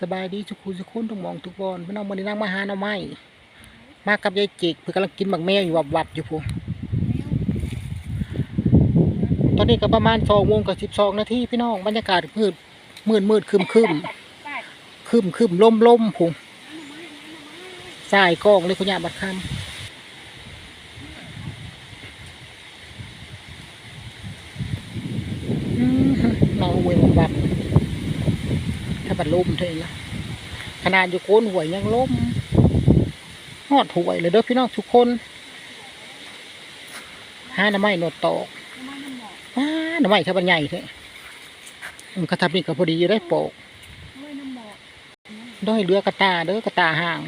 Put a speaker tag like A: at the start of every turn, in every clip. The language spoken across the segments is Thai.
A: สบายดีทุกคนทุกคนทุกมองทุกบอนพี่น้องวันนี้นั่งมาหาหน่อไม้มากับยายจิกเพื่อกำลังกินหมักแมวอยู่วับวับอยู่พูตอนนี้ก็ประมาณสองโมงกับสิบสองนาทีพี่น้องบรรยากาศมืดมืดมืดคึมคึมคึมคึมลมลมพูสายกล้องเลยคุณยาบัดคำอืมนอนเวงวับถ้า บัดลมเท่านั้นละขนาดอยู่โคนหวยยังล้มหอดหวยเลยเด้อพี่น้องทุกคนห้าน้ำไม้หนวดตอกว้าน้ำไม้ถ้าบันใหญ่เท่มันก็ทำนี่ก็พอดีได้โปกด้อยเรือกระตาเด้อกระตาห่าง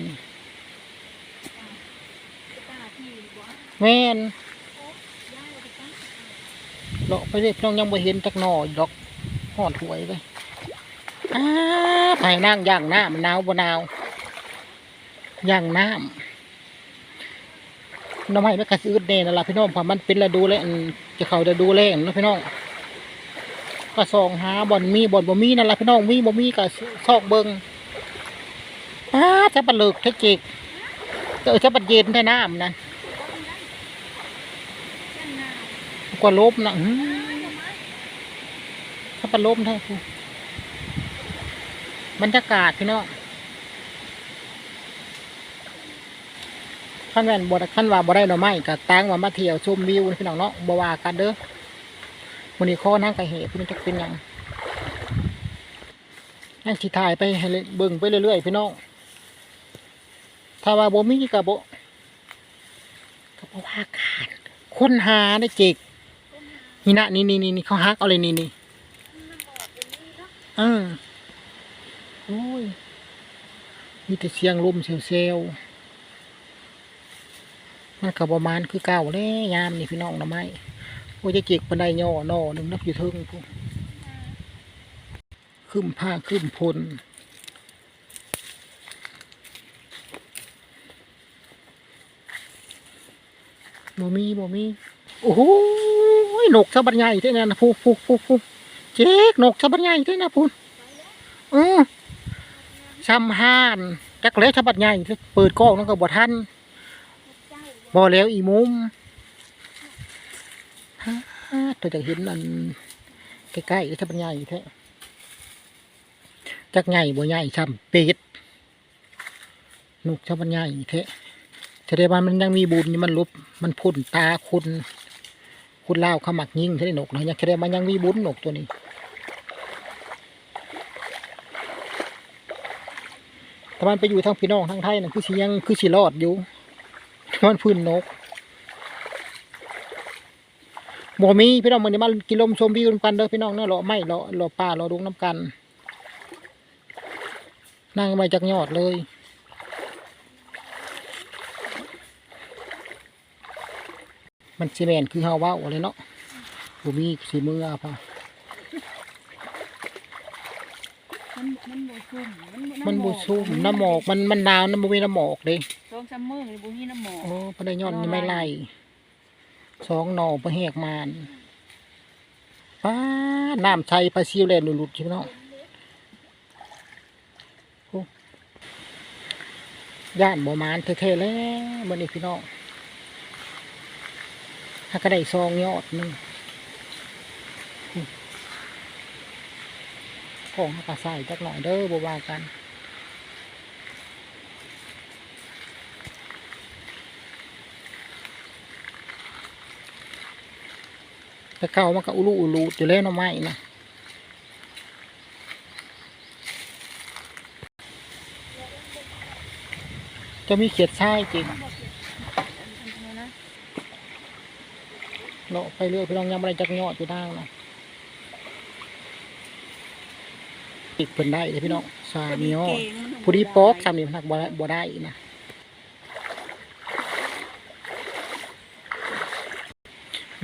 A: แม่นเลาะไปเลยพี่น้องยังไม่เห็นจักหน่อยดอกหอดหวยเลย ไปนั่งย่างน้ำมันหนาวบ่หนาวย่างน้ำน้ำไม้ไม่กระซื้อเด่นนั่นล่ะพี่น้องพราะมันเป็นฤดูแล้วจะเขาจะดูแลงนะพี่น้องก็ส่องหาบ่อนมีบ่อนบ่มีนั่นล่ะพี่น้องมีบ่มีก็ซอกเบิงอ้าจะปลาเลิกเทจิกเออจะปลาเย็นแท้น้ำนั่นกว่าลบนะถ้าปลาลบแท้ผู้ บรรยากาศพี่น้องขั้นแว่นบดขั้นว่าบ่ได้ดอกไม้กับตังว่ามาเที่ยวชมวิวพี่น้องเนาะบวากันเด้อวันนี้ข้อนั่งกับเหตุพี่น้องจะเป็นยังนั่งสิถ่ายไปให้เบิ่งไปเรื่อยๆพี่น้องถ้าว่าบ่มีก็บ่ก็บ่ว่ากันค้นหาได้เจกนี่นะนี่นี่นี่เขาฮักเอาเลยนี่นี่เออ โอ้ย มีแต่เสียงลมเซลล์มันก็ประมาณคือเก่าเลยยามนี่พี่น้องนะไม้โอ้ยจะเจิกปันไดย่อหนอหนึ่งนับอยู่เทิงพวกขึ้นผ้าขึ้นพลบ่มีบ่มี โอ้โหนกชะบัดใหญ่เท่านั้นนะพูพูพูพูเจ๊กนกชะบัดใหญ่เท่านั้นพูเออ ซ้ำห้านจักเล็กฉบับใหญ่เปิดกล้องนั่นก็บ่ทันบ่แล้วอีมุมฮ่าตัวจะเห็นอันใกล้ๆฉบับใหญ่แท้จักใหญ่บ่ใหญ่ซ้ำเป็ดนุกฉบับใหญ่แท้แสดงว่ามันยังมีบุญมันลบมันพุ่นตาคุณคุณเล่าขมักยิ่งใช่ไหมนกเนาะยังแสดงว่ายังมีบุญนกตัวนี้ ถ้ามันไปอยู่ทางพี่น้องทางไทยนะคือสิยังคือสิรอดอยู่มันพื้นนกบ่มีพี่น้องมันนี่มากินลมชมวิวกันเด้อพี่น้องเนาะเลาะไม้เลาะเลาะป่าเลาะดงน้ำกัน นั่งมาจากยอดเลยมันซีเมนคือเฮาเว้าเลยเนาะบ่มีสีมืออะพ่อ
B: มันมันบ่ซุ่ม
A: มันบ่ซุ่มน้ำหมอกมันมันหนาวน้ำบ่มีน้ำหมอกเด้
B: สองสามมื้อนี่บ่มีน้ำหมอก
A: โอ้พระได้ยอดนี่ไม่ไล่สองหน่อประแหกมานป้าน้ำชัยปลาซิวแลนหลุดๆใช่ไหมเนาะโอ้ย่านบ่มานเท่ๆแล้วมันนี่พี่น้องถ้าก็ได้ซองยอดหนึง ของเขาก็ใส่จักหน่อยเด้อบ่ว่ากันแต่เก่ามันก็อุลุอุลูอยู่แล้วนะไม้นะจะมีเขียดใชายจริงเลาะไปเรื่อยพี่น้องยังไม่ได้จักยอดอยู่ทางนะ ติดเพิ่นได้เลยพี่น้องสามียอดผู้ดีป๊อกสามนี่มันหักบ่ได้บ่ได้นะ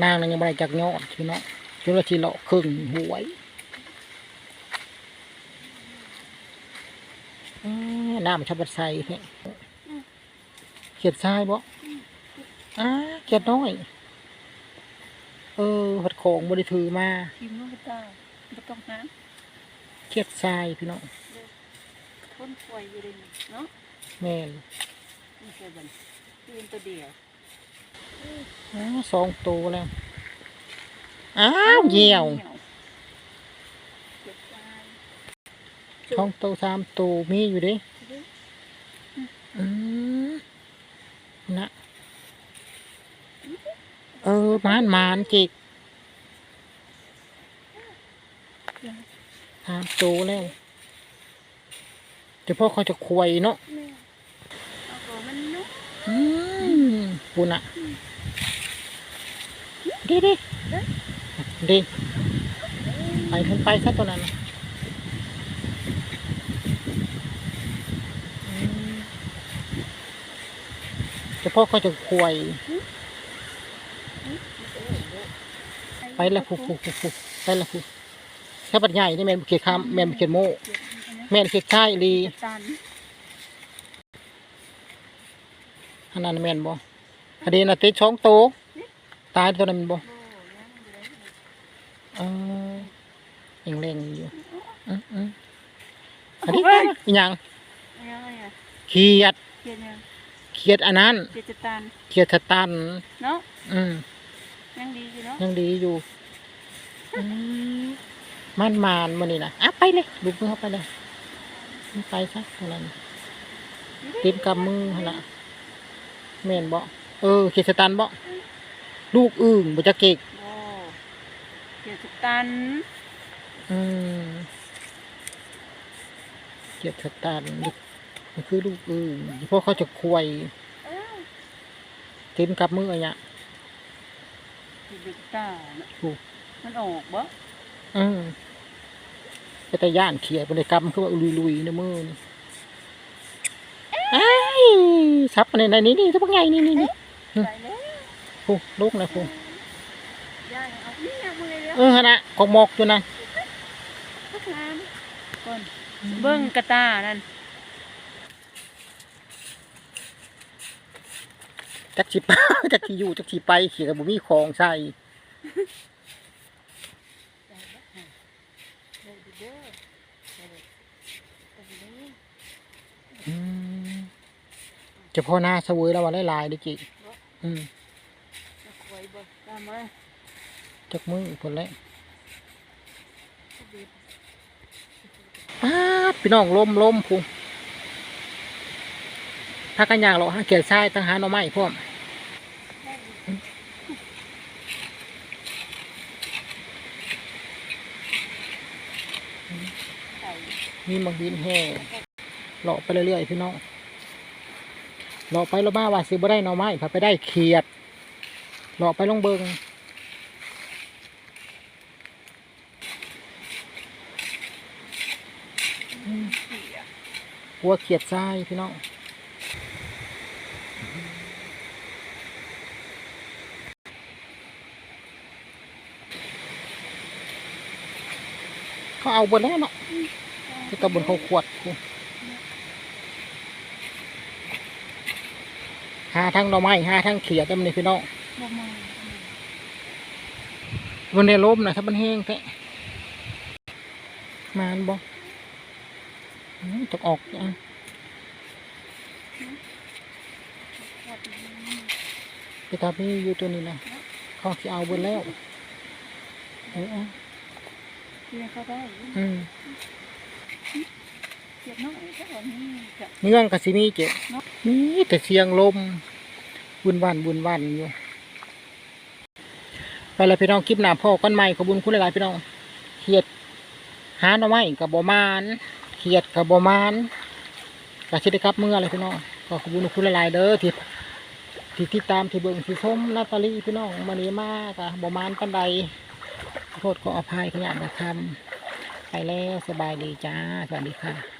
A: นางนั้นยังไม่ได้จักยอดพี่น้องจุลทีเลาะครึ่งหวยอ้าน้ำชับบัดใส่เนี่ยเขียดทรายบ่อ้าเขียดน้อย เออหัดของบริถือมา
B: กินมันก็ตายบ่ต้องหา
A: เขียดทรายพี่น้อง
B: คนป่วยอยู่เลยนี่เนาะ
A: แม่น
B: นี่แค่บันคืนตัวเดียว
A: อ๋อสองตัวแล้วอ้าวเหี่ยว
B: เจ็บตาย
A: สองตัวสามตัวมีอยู่เดิอืมนะเออมานมานจิก สามตัวแล้วเดี๋ยวพ่อเขาจะควยเนาะ
B: แม่เอาตัวมันเนาะ
A: อืมปุ่นอะดีดิดีไปขึ้นไปซะตัวนั้นน่ะอืมเดี๋ยวพ่อเขาจะควยไปละผูผูผูผูไปละผู ถ้าปัดใหญ่นี่แม่นเขียดคำแม่นเขียดโม่แม่นเขียดชายลี
B: ตัน
A: อันนั้นแม่นบ่อันนี้น่ะติดช่องโตวตายตัวนั้นบ่เออยังเล่งอยู่อืออืออันนี้อีหยัง
B: ยังไงอะ
A: เขียด
B: เขียนยัง
A: เขียดอันนั้น
B: เขียนจะตัน
A: เขียดสตัน
B: เนาะ
A: อืม
B: ยังดีอยู่เนาะ
A: ยังดีอยู่อื มมันมานมื้อนี้น่ะอะไปเลยลุกมือเข้าไปเลยมันไปซะตรงนั้นติดกับมือหั่นล่ะแม่นบ่เออเขียดสตันบ่ลูกอึ่งบ่จะเก็ก
B: โอ้เขียนจะตัน
A: อืมเขียดสตันนี่มันคือลูกอึ่งเพราะเขาจะควย
B: เอ้า
A: ติดกับมืออะเนี่ย
B: เขียนจะตาเนาะ
A: โอ้
B: มันออกบ่
A: อืม ไปแต่ย่านเขียดบริกรรมคือว่าลุยๆในมือนี่ไอ้ายซับมาในในนี้นี่ซับว่าไงนี่นี่นี่
B: ไปแล้ว
A: โอ้ลูกนะโอ้
B: ยายเอานี่เอามือเลยเดี๋ยว
A: เออฮะนะกอกหมอกอยู่นะ
B: พักน้ำก่อนเบิ้งกระตานั่น
A: จักสิไปจักสิอยู่จักสิไปเขียดกับบุมีของใส่ อืมจะพ่อหน้าสวยแล้ววันไลายๆด้อจิอืมจักมือคนแรกป๊าพี่น้องลมลมพุงถ้ากันอยากเราหาเกียรทรายตั้งหาหน่อไม้พร้อ มีมังดินแห่เลาะไปเรื่อยๆพี่น้องเลาะไปเลาะมาว่าสิบ่ได้หน่อไม้พาไปได้เขียดเลาะไปลงเบิงหัวเขียดทรายพี่น้องเขาเอาบนแล้วเนาะ ที่ตะบนเขาขวดกูหาทั้งหน่อไม้หาทั้งเขียดเต็มเลยพี่น้อง
B: บ่มา
A: วันนี้ล้มนะถ้ามันแห้งแท้มานบ่อืมตกออกอะไปตามนี่อยู่ตัวนี้นะเขาที่เอาเบนแล้วเออเอา
B: เรียนเขาได้
A: อืม
B: เขียนน้อยก็แบบนี้จะ
A: เนื่องกสิมีเจ็บนี่แต่เสียงลมบุญวันบุญวันอยู่ไปเลยพี่น้องคลิปหน้าพ่อกันใหม่ขอบุญคุณหลายๆพี่น้องเขียดหาหน่อไม้กับบอมานเขียดกับบอมานกบชิดครับเมื่ออะไรพี่น้องก็ขอบุญคุณหลายๆเด้อที่ที่ติดตามที่เบิ่งที่ชมนาตาลีพี่น้องมานี้มากกับบมานปันใดโทษขออภัยขยันนะครับ ไปแล้วสบายดีจ้า สวัสดีค่ะ